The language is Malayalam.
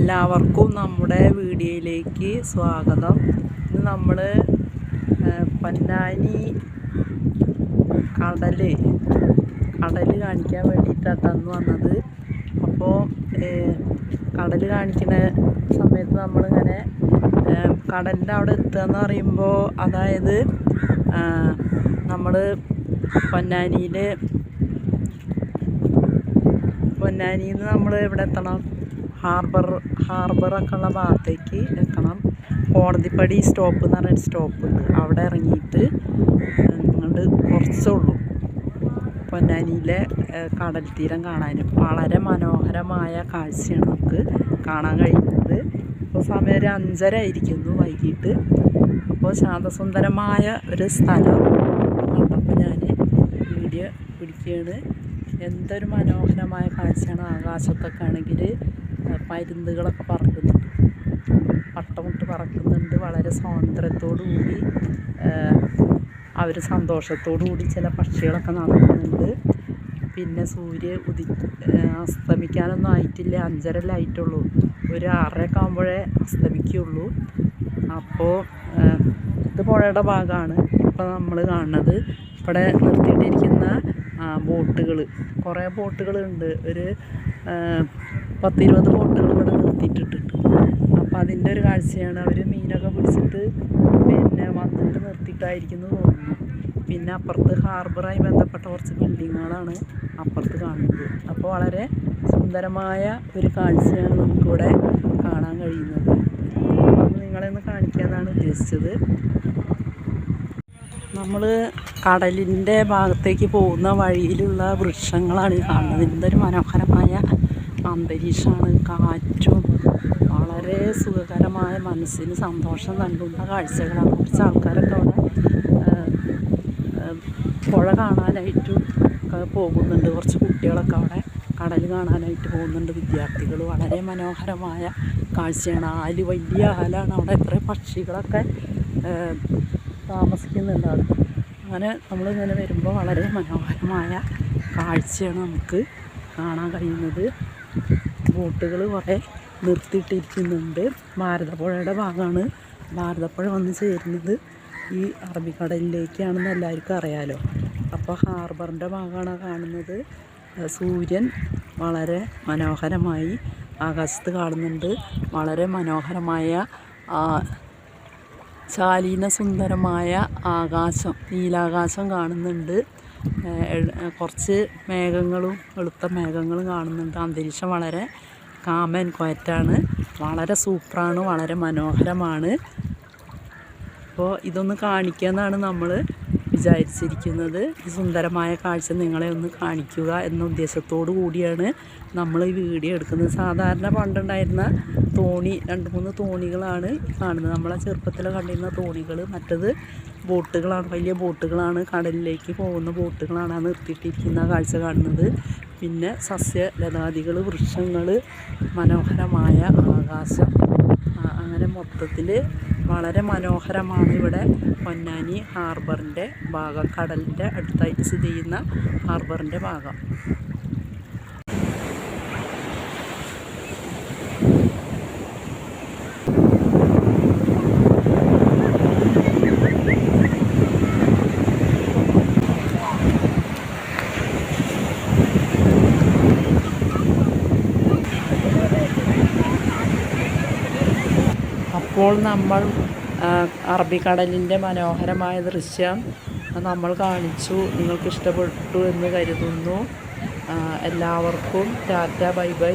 എല്ലാവർക്കും നമ്മുടെ വീഡിയോയിലേക്ക് സ്വാഗതം. ഇന്ന് നമ്മൾ പൊന്നാനി കടൽ കടൽ കാണിക്കാൻ വേണ്ടിയിട്ടാണ് തന്നു വന്നത്. അപ്പോൾ കടൽ കാണിക്കുന്ന സമയത്ത് നമ്മളിങ്ങനെ കടലിന്റെ അവിടെ എത്തുക എന്ന് പറയുമ്പോൾ അതായത് നമ്മൾ പൊന്നാനിയിൽ പൊന്നാനിയിൽ നിന്ന് നമ്മൾ എവിടെ എത്തണം? ഹാർബർ ഹാർബറൊക്കെ ഉള്ള ഭാഗത്തേക്ക് എത്തണം. കോടതിപ്പടി സ്റ്റോപ്പ് എന്ന് പറഞ്ഞൊരു സ്റ്റോപ്പ് ഉണ്ട്. അവിടെ ഇറങ്ങിയിട്ട് അങ്ങോട്ട് കുറച്ചേ ഉള്ളൂ. പൊന്നാനിയിലെ കടൽ തീരം കാണാൻ വളരെ മനോഹരമായ കാഴ്ചയാണ് നമുക്ക് കാണാൻ കഴിയുന്നത്. ഇപ്പോൾ സമയം ഒരു അഞ്ചര ആയിരിക്കുന്നു വൈകിട്ട്. അപ്പോൾ ശാന്തസുന്ദരമായ ഒരു സ്ഥലം കണ്ടപ്പോൾ ഞാൻ വീഡിയോ പിടിക്കുകയാണ്. എന്തൊരു മനോഹരമായ കാഴ്ചയാണ്. ആകാശത്തൊക്കെ ആണെങ്കിൽ പരുന്തുകളൊക്കെ പറക്കുന്നുണ്ട്. പട്ടമിട്ട് പറക്കുന്നുണ്ട്. വളരെ സ്വാതന്ത്ര്യത്തോടു കൂടി അവർ സന്തോഷത്തോടു കൂടി ചില പക്ഷികളൊക്കെ നടക്കുന്നുണ്ട്. പിന്നെ സൂര്യ ഉദി അസ്തമിക്കാനൊന്നും ആയിട്ടില്ല. അഞ്ചര ലൈറ്റുള്ളൂ ഒരു ആറരയൊക്കെ ആകുമ്പോഴേ അസ്തമിക്കുള്ളൂ അപ്പോൾ ഇത് പുഴയുടെ ഭാഗമാണ്. ഇപ്പോൾ നമ്മൾ കാണുന്നത്. ഇവിടെ നിർത്തിയിട്ടിരിക്കുന്ന ബോട്ടുകൾ കുറേ ബോട്ടുകളുണ്ട്. ഒരു പത്തിരുപത് ബോട്ടുകൾ ഇവിടെ നിർത്തിയിട്ടിട്ടുണ്ട്. അപ്പോൾ അതിന്റെ ഒരു കാഴ്ചയാണ് അവർ മീനൊക്കെ പിടിച്ചിട്ട് പിന്നെ വന്നിട്ട് നിർത്തിയിട്ടായിരിക്കുന്നു തോന്നുന്നു. പിന്നെ അപ്പുറത്ത് ഹാർബറായി ബന്ധപ്പെട്ട കുറച്ച് ബിൽഡിങ്ങുകളാണ് അപ്പുറത്ത് കാണുന്നത്. അപ്പോൾ വളരെ സുന്ദരമായ ഒരു കാഴ്ചയാണ് നമുക്കിവിടെ കാണാൻ കഴിയുന്നത്. നിങ്ങളെ ഒന്ന് കാണിക്കാനാണ് ഉദ്ദേശിച്ചത്. നമ്മൾ കടലിന്റെ ഭാഗത്തേക്ക് പോകുന്ന വഴിയിലുള്ള വൃക്ഷങ്ങളാണ് കാണുന്നത്. എന്തൊരു മനോഹരമായ അന്തരീക്ഷമാണ് കാറ്റും വളരെ സുഖകരമായ മനസ്സിന് സന്തോഷം നൽകുന്ന കാഴ്ചകളാണ്. കുറച്ച് ആൾക്കാരൊക്കെ അവിടെ പുഴ കാണാനായിട്ട് പോകുന്നുണ്ട്. കുറച്ച് കുട്ടികളൊക്കെ അവിടെ കടൽ കാണാനായിട്ട് പോകുന്നുണ്ട്. വിദ്യാർത്ഥികൾ വളരെ മനോഹരമായ കാഴ്ചയാണ്. ആൽ വലിയ ആലാണ് അവിടെ. എത്ര പക്ഷികളൊക്കെ താമസിക്കുന്നുണ്ട് അവിടെ. അങ്ങനെ നമ്മളിങ്ങനെ വരുമ്പോൾ വളരെ മനോഹരമായ കാഴ്ചയാണ് നമുക്ക് കാണാൻ കഴിയുന്നത്. ബോട്ടുകൾ കുറേ നിർത്തിയിട്ടിരിക്കുന്നുണ്ട്. ഭാരതപ്പുഴയുടെ ഭാഗമാണ്. ഭാരതപ്പുഴ വന്ന് ചേരുന്നത് ഈ അറബിക്കടലിലേക്കാണെന്ന് എല്ലാവർക്കും അറിയാലോ. അപ്പോൾ ഹാർബറിന്റെ ഭാഗമാണ് കാണുന്നത്. സൂര്യൻ വളരെ മനോഹരമായി ആകാശത്ത് കാണുന്നുണ്ട്. വളരെ മനോഹരമായ ശാലീന സുന്ദരമായ ആകാശം നീലാകാശം കാണുന്നുണ്ട്. കുറച്ച് മേഘങ്ങളും വെളുത്ത മേഘങ്ങളും കാണുന്നുണ്ട്. അന്തരീക്ഷം വളരെ കാമൻ കോയറ്റാണ് വളരെ സൂപ്പറാണ് വളരെ മനോഹരമാണ്. അപ്പോൾ ഇതൊന്ന് കാണിക്കാമെന്നാണ് നമ്മൾ വിചാരിച്ചിരിക്കുന്നത് സുന്ദരമായ കാഴ്ച നിങ്ങളെ ഒന്ന് കാണിക്കുക എന്ന ഉദ്ദേശത്തോടു കൂടിയാണ് നമ്മൾ ഈ വീഡിയോ എടുക്കുന്നത്. സാധാരണ പണ്ടുണ്ടായിരുന്ന തോണി രണ്ട് മൂന്ന് തോണികളാണ് കാണുന്നത്. നമ്മളെ ചെറുപ്പത്തിൽ കണ്ടിരുന്ന തോണികൾ മറ്റത് ബോട്ടുകളാണ് വലിയ ബോട്ടുകളാണ് കടലിലേക്ക് പോകുന്ന ബോട്ടുകളാണ് ആ നിർത്തിയിട്ടിരിക്കുന്ന കാഴ്ച കാണുന്നത്. പിന്നെ സസ്യലതാദികൾ വൃക്ഷങ്ങൾ മനോഹരമായ ആകാശം അങ്ങനെ മൊത്തത്തിൽ വളരെ മനോഹരമാണ് ഇവിടെ പൊന്നാനി ഹാർബറിന്റെ ഭാഗം കടലിന്റെ അടുത്തായിട്ട് സ്ഥിതി ചെയ്യുന്ന ഹാർബറിന്റെ ഭാഗം. അപ്പോൾ നമ്മൾ അറബിക്കടലിന്റെ മനോഹരമായ ദൃശ്യം നമ്മൾ കാണിച്ചു നിങ്ങൾക്ക് ഇഷ്ടപ്പെട്ടു എന്ന് കരുതുന്നു. എല്ലാവർക്കും ടാറ്റ ബൈ ബൈ.